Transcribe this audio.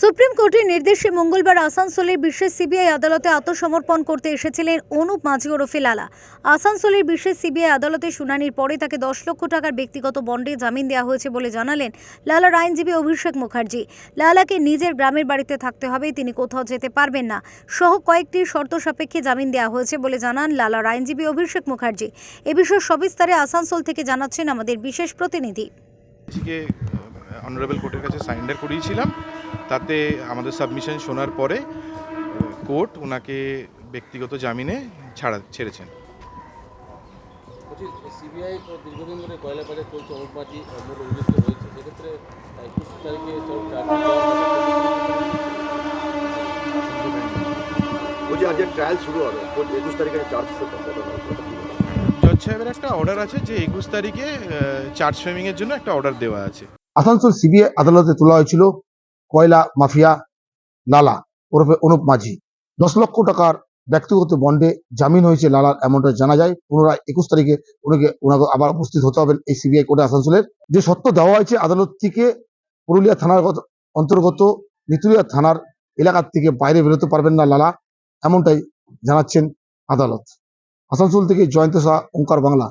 Supreme কোর্টের নির্দেশে মঙ্গলবার আসানসোলের বিশেষ সিবিআই আদালতে আত্মসমর্পণ করতে এসেছিলেন অনুপ মাঝি ওরফে লালা। আসানসোলের বিশেষ সিবিআই আদালতে শুনানির পরে তাকে দশ লক্ষ টাকার ব্যক্তিগত বন্ডে জামিন দেওয়া হয়েছে বলে জানালেন লালার আইনজীবী অভিষেক মুখার্জি। লালাকে নিজের গ্রামের বাড়িতে থাকতে হবে, তিনি কোথাও যেতে পারবেন না। সহ কয়েকটি শর্ত সাপেক্ষে জামিন দেওয়া হয়েছে বলে জানান লালার আইনজীবী অভিষেক মুখার্জি। এ বিষয়ে সবিস্তারে আসানসোল থেকে জানাচ্ছেন আমাদের বিশেষ প্রতিনিধি। অনারেবল কোর্টের কাছে সাইন্ডার করিয়েছিলাম। তাতে আমাদের সাবমিশন শোনার পরে কোর্ট ওনাকে ব্যক্তিগত জামিনে ছাড়া ছেড়েছেন। বলছি সিবিআই দীর্ঘদিন ধরে কয়লা বাজার চলছে অমুক মূল অভিযুক্ত রয়েছে সেক্ষেত্রে একুশ তারিখে বলছি আজকে ট্রায়াল শুরু হবে একুশ তারিখে চার্জ জজ সাহেবের একটা অর্ডার আছে যে একুশ তারিখে চার্জ ফ্রেমিংয়ের জন্য একটা অর্ডার দেওয়া আছে। আসানসোল সিবিআই আদালতে তোলা হয়েছিল কয়লা মাফিয়া লালা ওরফে অনুপ মাঝি। দশ লক্ষ টাকার ব্যক্তিগত বন্ডে জামিন হয়েছে লালার এমনটা জানা যায়। পুনরায় একুশ তারিখে ওনাকে ওনাকে আবার উপস্থিত হতে হবে এই সিবিআই কোর্টে আসানসোলের। যে সত্য দেওয়া হয়েছে আদালত থেকে পুরুলিয়া থানার অন্তর্গত নিতুলিয়া থানার এলাকার থেকে বাইরে বেরোতে পারবেন না লালা, এমনটাই জানাচ্ছেন আদালত। আসানসোল থেকে জয়ন্ত শাহ, ওঙ্কার বাংলা।